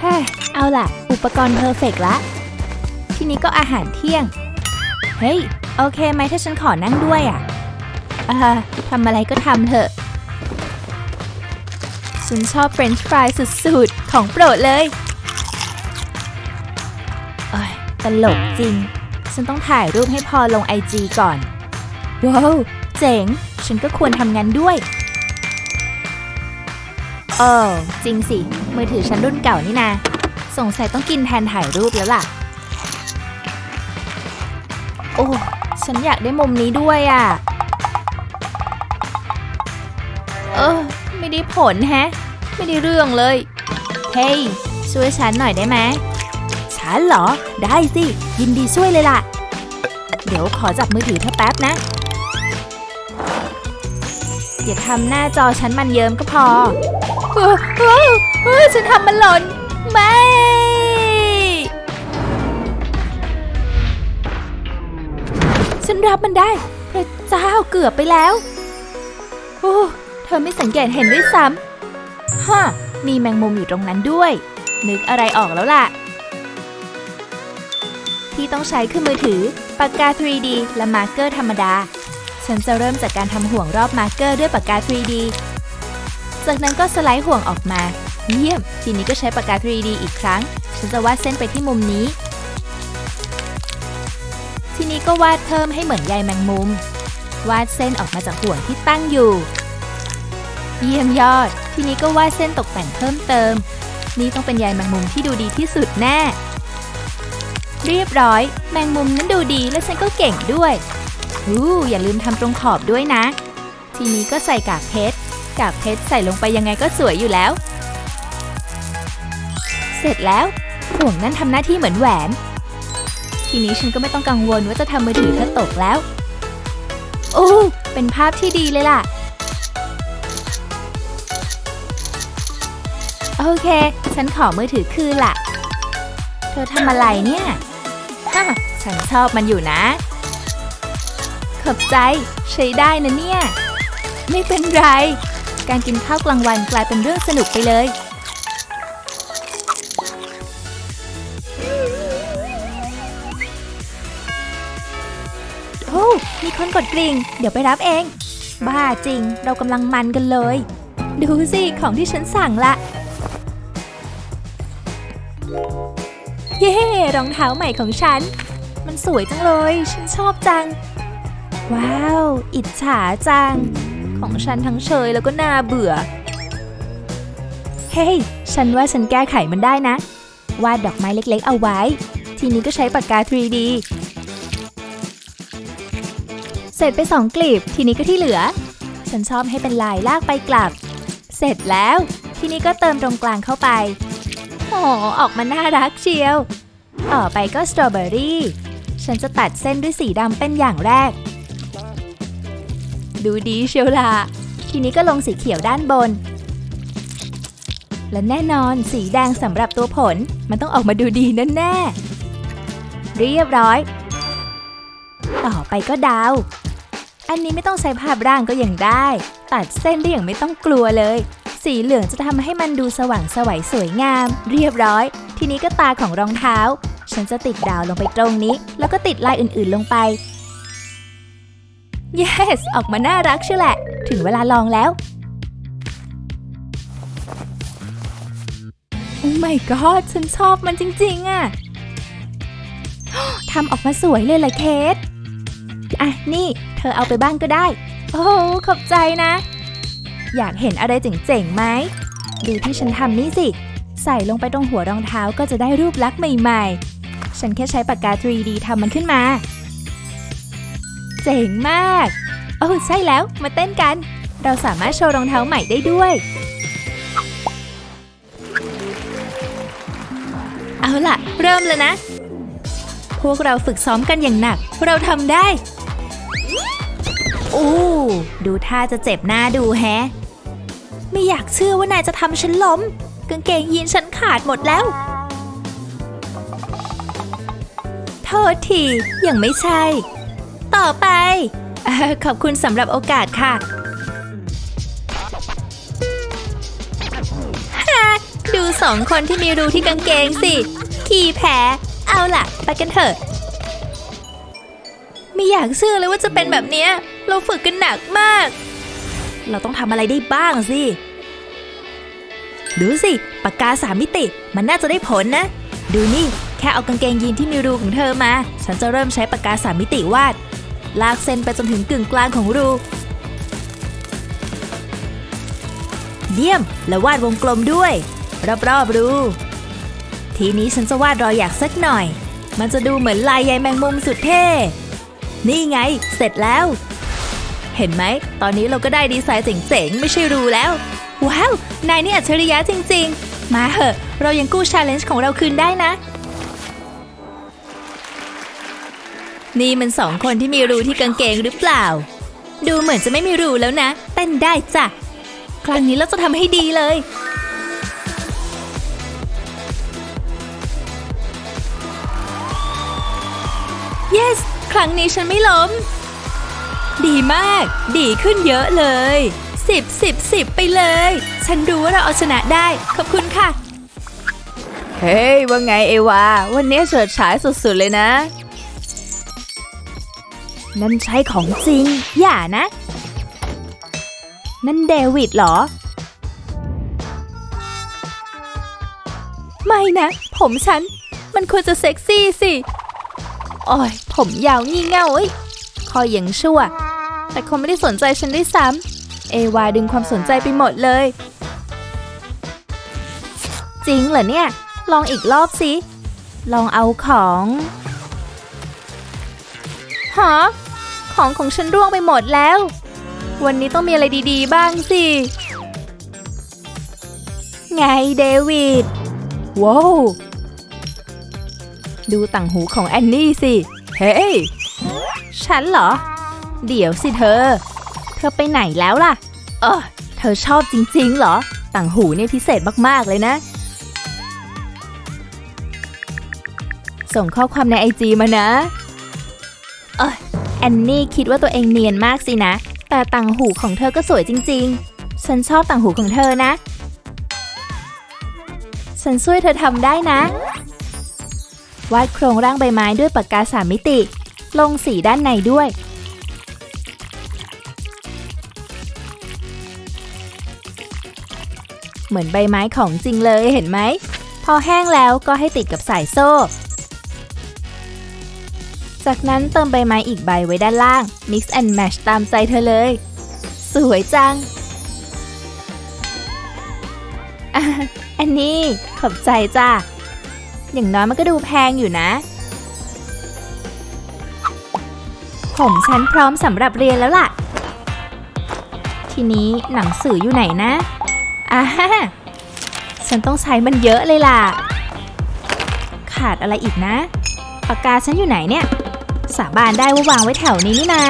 เฮ้เอาล่ะ อุปกรณ์เพอร์เฟกต์ละ ทีนี้ก็อาหารเที่ยง เฮ้ย โอเคไหมถ้าฉันขอนั่งด้วยอะอ่าทำอะไรก็ทำเถอะฉันชอบเฟรนช์ฟรายสุดๆ ของโปรดเลยเอ้ยตลกจริง ฉันต้องถ่ายรูปให้พอลงไอจีก่อน ว้าว เจ๋ง ฉันก็ควรทำงานด้วย เออจริงสิ มือถือฉันรุ่นเก่านี่นา สงสัยต้องกินแทนถ่ายรูปแล้วล่ะ โอ้ ฉันอยากได้มุมนี้ด้วยอะ เออ ไม่ได้ผลแฮะ ไม่ได้เรื่องเลย เฮ้ยช่วยฉันหน่อยได้ไหมฉันเหรอ ได้สิ ยินดีช่วยเลยล่ะ เดี๋ยวขอจับมือถือเธอแป๊บนะอย่าทำหน้าจอฉันมันเยิ้มก็พอ เออเออเออฉันทำมันหล่น ไม่ ฉันรับมันได้ พระเจ้าเกือบไปแล้ว โอ้ เธอไม่สังเกตเห็นด้วยซ้ำฮะมีแมงมุมอยู่ตรงนั้นด้วย นึกอะไรออกแล้วล่ะ ที่ต้องใช้คือมือถือ ปากกา 3D และมาร์กเกอร์ธรรมดา ฉันจะเริ่มจากการทำห่วงรอบมาร์กเกอร์ด้วยปากกา 3D จากนั้นก็สไลด์ห่วงออกมา เยี่ยม ทีนี้ก็ใช้ปากกา 3D อีกครั้ง ฉันจะวาดเส้นไปที่มุมนี้ ทีนี้ก็วาดเพิ่มให้เหมือนใยแมงมุม วาดเส้นออกมาจากห่วงที่ตั้งอยู่ เยี่ยมยอด ทีนี้ก็วาดเส้นตกแต่งเพิ่มเติม นี่ต้องเป็นใยแมงมุมที่ดูดีที่สุดแน่ เรียบร้อย แมงมุมนั้นดูดีและฉันก็เก่งด้วยอู้อย่าลืมทำตรงขอบด้วยนะ ทีนี้ก็ใส่กากเพชร กากเพชรใส่ลงไปยังไงก็สวยอยู่แล้ว เสร็จแล้วห่วงนั้นทำหน้าที่เหมือนแหวน ทีนี้ฉันก็ไม่ต้องกังวลว่าจะทำมือถือเธอตกแล้ว โอ้เป็นภาพที่ดีเลยล่ะ โอเค ฉันขอมือถือคืนล่ะ เธอทำอะไรเนี่ยฮะฉันชอบมันอยู่นะ ขอบใจ ใช้ได้นะเนี่ย ไม่เป็นไร การกินข้าวกลางวันกลายเป็นเรื่องสนุกไปเลย โอ้ มีคนกดกริ่ง เดี๋ยวไปรับเอง บ้าจริง เรากำลังมันกันเลย ดูสิ ของที่ฉันสั่งละ เย้ รองเท้าใหม่ของฉัน มันสวยจังเลย ฉันชอบจัง ว้าว อิจฉาจัง ของฉันทั้งเชยแล้วก็น่าเบื่อ เฮ้ยฉันว่าฉันแก้ไขมันได้นะ วาดดอกไม้เล็กๆ เอาไว้ ทีนี้ก็ใช้ปากกา 3D เสร็จไปสองกลีบ ทีนี้ก็ที่เหลือ ฉันชอบให้เป็นลายลากไปกลับ เสร็จแล้ว ทีนี้ก็เติมตรงกลางเข้าไปโอ้ออกมาน่ารักเชียว ต่อไปก็สตรอเบอรี่ ฉันจะตัดเส้นด้วยสีดำเป็นอย่างแรก ดูดีเชียวล่ะ ทีนี้ก็ลงสีเขียวด้านบน และแน่นอนสีแดงสำหรับตัวผล มันต้องออกมาดูดีแน่ๆเรียบร้อย ต่อไปก็ดาว อันนี้ไม่ต้องใช้ภาพร่างก็ยังได้ ตัดเส้นได้อย่างไม่ต้องกลัวเลย สีเหลืองจะทำให้มันดูสว่างสวัยสวยงาม เรียบร้อย ทีนี้ก็ตาของรองเท้า ฉันจะติดดาวลงไปตรงนี้ แล้วก็ติดลายอื่นๆลงไป yes ออกมาน่ารักใช่แหละ ถึงเวลาลองแล้ว โอ้ my god ฉันชอบมันจริง ๆอะทำออกมาสวยเลยล่ะเคทอะ นี่ เธอเอาไปบ้างก็ได้ โอ้ขอบใจนะ อยากเห็นอะไรเจ๋งๆไหม ดูที่ฉันทำนี่สิ ใส่ลงไปตรงหัวรองเท้าก็จะได้รูปลักษณ์ใหม่ๆ ฉันแค่ใช้ปากกา 3D ทำมันขึ้นมา เจ๋งมาก โอ้ใช่แล้วมาเต้นกัน เราสามารถโชว์รองเท้าใหม่ได้ด้วย เอาล่ะ เริ่มเลยนะ พวกเราฝึกซ้อมกันอย่างหนัก เราทำได้โอ้ดูท่าจะเจ็บหน้าดูแฮะ ไม่อยากเชื่อว่านายจะทำฉันล้ม กางเกงยีนฉันขาดหมดแล้วโทษทียังไม่ใช่ ต่อไปอขอบคุณสำหรับโอกาสค่ะดูสองคนที่มีรูที่กางเกงสิ ขี้แพ้ เอาล่ะ ไปกันเถอะ ไม่อยากเชื่อเลยว่าจะเป็นแบบนี้ เราฝึกกันหนักมาก เราต้องทำอะไรได้บ้างสิ ดูสิปากกาสามมิติ มันน่าจะได้ผลนะ ดูนี่ แค่เอากางเกงยีนที่มีรูของเธอมา ฉันจะเริ่มใช้ปากกาสามมิติวาด ลากเส้นไปจนถึงกึ่งกลางของรู เยี่ยม แล้ววาดวงกลมด้วย รอบๆรู ทีนี้ฉันจะวาดรอยหยักสักหน่อย มันจะดูเหมือนลายใยแมงมุมสุดเท่ นี่ไง เสร็จแล้ว เห็นไหม ตอนนี้เราก็ได้ดีไซน์เจ๋งๆ ไม่ใช่รูแล้ว ว้าว นายนี่อัจฉริยะจริง ๆ มาเหอะ เรายังกู้ชาเลนจ์ของเราคืนได้นะ นี่มันสองคนที่มีรูที่กางเกงหรือเปล่า ดูเหมือนจะไม่มีรูแล้วนะ เต้นได้จ้ะ ครั้งนี้เราจะทำให้ดีเลย yes ครั้งนี้ฉันไม่ล้ม ดีมาก ดีขึ้นเยอะเลยสิบสิบสิบไปเลย ฉันรู้ว่าเราเอาชนะได้ ขอบคุณค่ะ เฮ้ย ว่าไงเอวา วันนี้เฉิดฉายสุดๆเลยนะ นั่นใช่ของจริง อย่านะ นั่นเดวิดเหรอ ไม่นะ ผมฉัน มันควรจะเซ็กซี่สิโอ้ยผมยาวงี่เง่าเอ้ยคอยยังชั่ว แต่เขาไม่ได้สนใจฉันด้วยซ้ำเอวาดึงความสนใจไปหมดเลย จริงเหรอเนี่ย ลองอีกรอบสิ ลองเอาของ ฮะของของฉันร่วงไปหมดแล้ว วันนี้ต้องมีอะไรดีๆ บ้างสิ ไงเดวิด ว้าว ดูต่างหูของแอนนี่สิ เฮ้ย ฉันเหรอ เดี๋ยวสิเธอ เธอไปไหนแล้วล่ะ เออเธอชอบจริงๆเหรอ ต่างหูเนี่ยพิเศษมากๆเลยนะ ส่งข้อความในไอจีมานะ เออแอนนี่คิดว่าตัวเองเนียนมากสินะ แต่ต่างหูของเธอก็สวยจริง ๆ ฉันชอบต่างหูของเธอนะ ฉันช่วยเธอทำได้นะ วาดโครงร่างใบไม้ด้วยปากกาสามมิติ ลงสีด้านในด้วย เหมือนใบไม้ของจริงเลยเห็นไหม พอแห้งแล้วก็ให้ติดกับสายโซ่ จากนั้นเติมใบไม้อีกใบไว้ด้านล่าง mix and match ตามใจเธอเลย สวยจัง อันนี้ ขอบใจจ้าอย่างน้อยมันก็ดูแพงอยู่นะ ผมฉันพร้อมสำหรับเรียนแล้วล่ะ ทีนี้หนังสืออยู่ไหนนะอ่าฮะฉันต้องใช้มันเยอะเลยล่ะ ขาดอะไรอีกนะ ปากกาฉันอยู่ไหนเนี่ย สาบานได้ว่าวางไว้แถวนี้นี่นา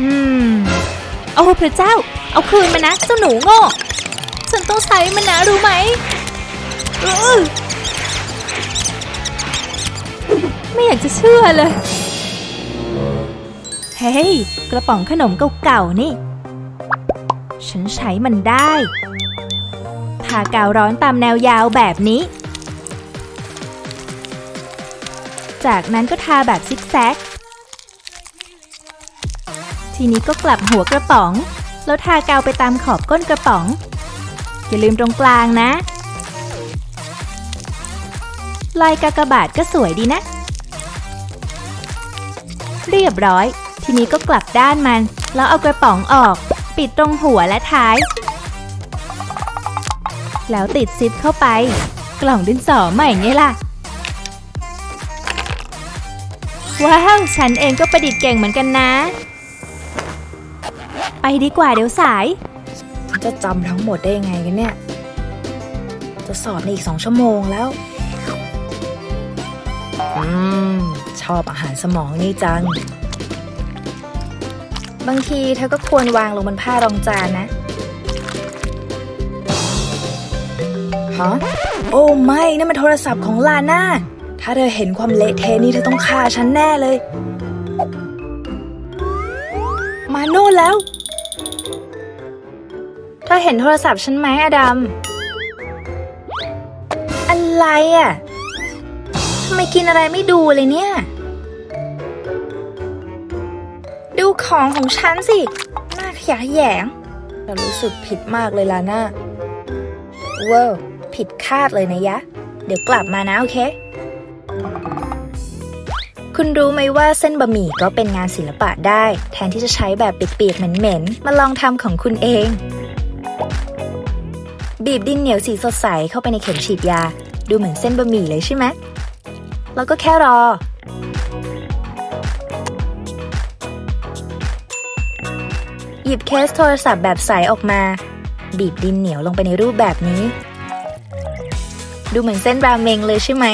อืม โอ้พระเจ้า เอาคืนมานะ เจ้าหนูโง่ ฉันต้องใช้มันนะรู้ไหมออไม่อยากจะเชื่อเลย เฮ้ย กระป๋องขนมเก่าๆนี่ ฉันใช้มันได้ทากาวร้อนตามแนวยาวแบบนี้ จากนั้นก็ทาแบบซิกแซก ทีนี้ก็กลับหัวกระป๋อง แล้วทากาวไปตามขอบก้นกระป๋อง อย่าลืมตรงกลางนะ ลายกากบาทก็สวยดีนะ เรียบร้อย ทีนี้ก็กลับด้านมัน แล้วเอากระป๋องออก ปิดตรงหัวและท้าย แล้วติดซิปเข้าไป กล่องดินสอใหม่ไงล่ะ ว้าว ฉันเองก็ประดิษฐ์เก่งเหมือนกันนะ ไปดีกว่าเดี๋ยวสาย ฉันจะจำทั้งหมดได้ยังไงกันเนี่ย จะสอบในอีกสองชั่วโมงแล้ว อืม ชอบอาหารสมองนี่จัง บางทีเธอก็ควรวางลงบนผ้ารองจานนะฮะโอ้ไม่นั่นมันโทรศัพท์ของลาน่า ถ้าเธอเห็นความเละเทะนี้เธอต้องฆ่าฉันแน่เลย มาโน่นแล้วเธอเห็นโทรศัพท์ฉันไหมอดัม อะไรอะ่ะทำไมกินอะไรไม่ดูเลยเนี่ย ดูของของฉันสิหน้าขยะแขยงเรารู้สึกผิดมากเลยล่ะน่าเว้าวผิดคาดเลยนะยะ เดี๋ยวกลับมานะโอเค คุณรู้ไหมว่าเส้นบะหมี่ก็เป็นงานศิลปะได้ แทนที่จะใช้แบบเปียกๆเหม็นๆ มาลองทำของคุณเอง บีบดินเหนียวสีสดใสเข้าไปในเข็มฉีดยา ดูเหมือนเส้นบะหมี่เลยใช่ไหมแล้วก็แค่รอ หยิบเคสโทรศัพท์แบบใสออกมา บีบดินเหนียวลงไปในรูปแบบนี้ ดูเหมือนเส้นราเมงเลยใช่ไหม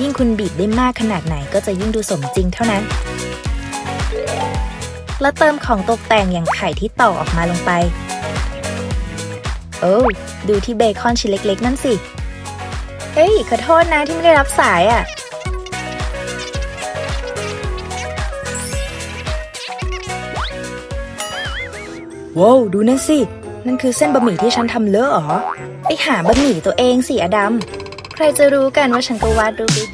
ยิ่งคุณบีบได้มากขนาดไหนก็จะยิ่งดูสมจริงเท่านั้น แล้วเติมของตกแต่งอย่างไข่ที่ต่อออกมาลงไป โอ้ดูที่เบคอนชิ้นเล็กๆ นั่นสิ เฮ้ย ขอโทษนะที่ไม่ได้รับสายอะ่ะ ว้าว ดูนั่นสิ นั่นคือเส้นบะหมี่ที่ฉันทำเลอะหรอ ไปหาบะหมี่ตัวเองสิอดัม ใครจะรู้กันว่าฉันก็วาดรูปได้